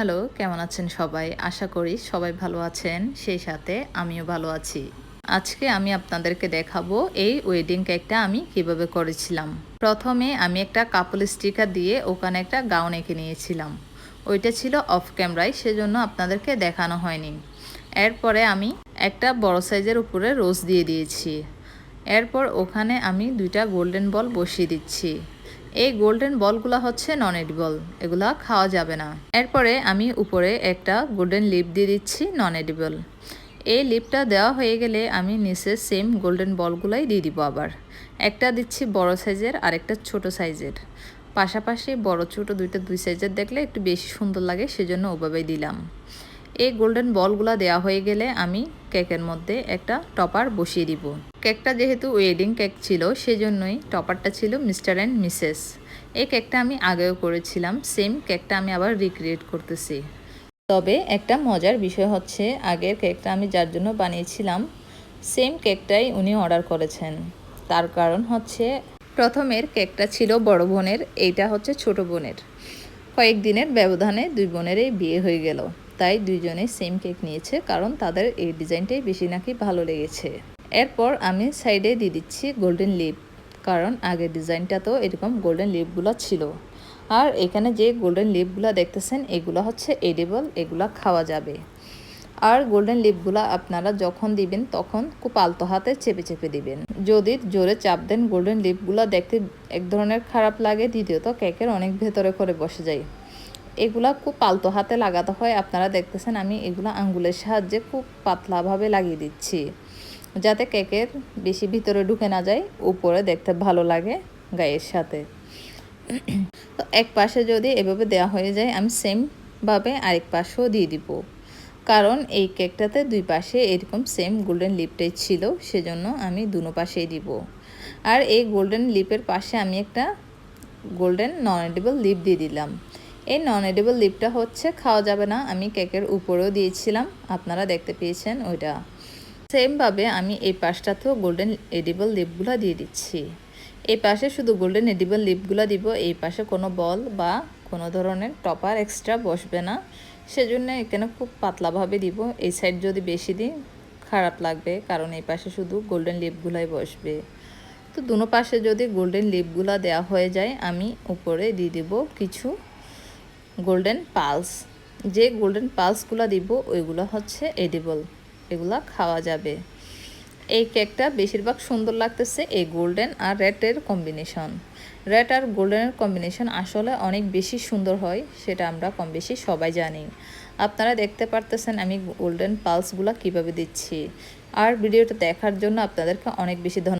Hello কেমন আছেন সবাই? আশা করি সবাই ভালো আছেন। সেই সাথে আমিও ভালো আছি। আজকে আমি আপনাদেরকে দেখাবো এই ওয়েডিং কেকটা আমি কীভাবে করেছিলাম। প্রথমে আমি একটা কাপল স্টিকার দিয়ে ওখানে একটা গাউন এঁকে নিয়েছিলাম। ওইটা ছিল অফ ক্যামেরায় সেজন্য আপনাদেরকে দেখানো হয়নি। এরপরে আমি একটা বড় সাইজের উপরে রোজ দিয়ে দিয়েছি। এরপর ওখানে আমি দুইটা গোল্ডেন বল বসিয়ে দিচ্ছি। এই গোল্ডেন বলগুলো হচ্ছে নন এডিবল এগুলা খাওয়া যাবে না। এরপরে আমি উপরে একটা গোল্ডেন লিপ দিয়ে দিচ্ছি নন এডিবল এই লিপটা দেওয়া হয়ে গেলে আমি নিচে সেম গোল্ডেন বলগুলাই দিয়ে দিব আবার। একটা দিচ্ছি বড় সাইজের আর একটা ছোট সাইজের। পাশাপাশি বড়, ছোট দুইটা দুই সাইজের দেখলে একটু বেশি সুন্দর লাগে, সেজন্য ওভাবেই দিলাম। এই গোল্ডেন বলগুলো দেওয়া হয়ে গেলে আমি কেকের মধ্যে একটা টপার বসিয়ে দিব। কেকটা যেহেতু ওয়েডিং কেক ছিল, সেজন্যই টপারটা ছিল মিস্টার অ্যান্ড মিসেস। এই কেকটা আমি আগেও করেছিলাম, সেম কেকটা আমি আবার রিক্রিয়েট করতেছি। তবে একটা মজার বিষয় হচ্ছে, আগের কেকটা আমি যার জন্য বানিয়েছিলাম, সেম কেকটাই উনি অর্ডার করেছেন। তার কারণ হচ্ছে, প্রথমের কেকটা ছিল বড় বোনের, এইটা হচ্ছে ছোট বোনের। কয়েকদিনের ব্যবধানে দুই বোনেরই বিয়ে হয়ে গেল। তাই দুইজনে সেম কেক নিয়েছে, কারণ তাদের এই ডিজাইনটাই বেশি নাকি ভালো লেগেছে। এরপর আমি সাইডে দিয়ে দিচ্ছি গোল্ডেন লিপ কারণ আগের ডিজাইনটা তো এরকম গোল্ডেন লিপগুলো ছিল। আর এখানে যে গোল্ডেন লিপগুলো দেখতেছেন, এগুলো হচ্ছে এডিবল এগুলো খাওয়া যাবে। আর গোল্ডেন লিপগুলো আপনারা যখন দিবেন, তখন খুব আলতো হাতে চেপে চেপে দিবেন। যদি জোরে চাপ দেন গোল্ডেন লিপগুলো দেখতে এক ধরনের খারাপ লাগে, দ্বিতীয়ত কেকের অনেক ভেতরে করে বসে যায়। এগুলা খুব পালতো হাতে লাগাতে হয়। আপনারা দেখতেছেন আমি এগুলো আঙ্গুলের সাহায্যে খুব পাতলাভাবে লাগিয়ে দিচ্ছি। যাতে কেকের বেশি ভিতরে ঢুকে না যায়, উপরে দেখতে ভালো লাগে গায়ের সাথে। তো এক পাশে যদি এভাবে দেওয়া হয়ে যায়, আমি সেমভাবে আরেক পাশেও দিয়ে দিব। কারণ এই কেকটাতে দুই পাশে এরকম সেম গোল্ডেন লিপটাই ছিল, সেজন্য আমি দুনো পাশেই দিব। আর এই গোল্ডেন লিপের পাশে আমি একটা গোল্ডেন নন এডিবল লিপ দিয়ে দিলাম। এই নন এডিবল লিপটা হচ্ছে, খাওয়া যাবে না। আমি কেকের উপরেও দিয়েছিলাম। আপনারা দেখতে পেয়েছেন ওইটা। সেমভাবে আমি এই পাশটাতেও গোল্ডেন এডিবল লিপগুলো দিয়ে দিচ্ছি। এই পাশে শুধু গোল্ডেন এডিবল লিপগুলো দিব, এই পাশে কোনো বল বা কোনো ধরনের টপার এক্সট্রা বসবে না। সেজন্য এখানে খুব পাতলাভাবে দিব। এই সাইড যদি বেশি দিই, খারাপ লাগবে, কারণ এই পাশে শুধু গোল্ডেন লিপগুলাই বসবে। তো দুনো পাশে যদি গোল্ডেন লিপগুলো দেওয়া হয়ে যায়, আমি উপরে দিয়ে দিব কিছু গোল্ডেন পালস। যে গোল্ডেন পালসগুলো দিব, ওইগুলো হচ্ছে এডিবল। এগুলা খাওয়া যাবে। এই কেকটা বেশিরভাগ সুন্দর লাগতেছে এই গোল্ডেন আর রেডের কম্বিনেশন। রেড আর গোল্ডেনের কম্বিনেশন আসলে অনেক বেশি সুন্দর হয়, সেটা আমরা কম বেশি সবাই জানি। আপনারা দেখতে পারতেছেন আমি গোল্ডেন পালসগুলো কীভাবে দিচ্ছি। আর ভিডিওটা দেখার জন্য আপনাদেরকে অনেক বেশি ধন্যবাদ।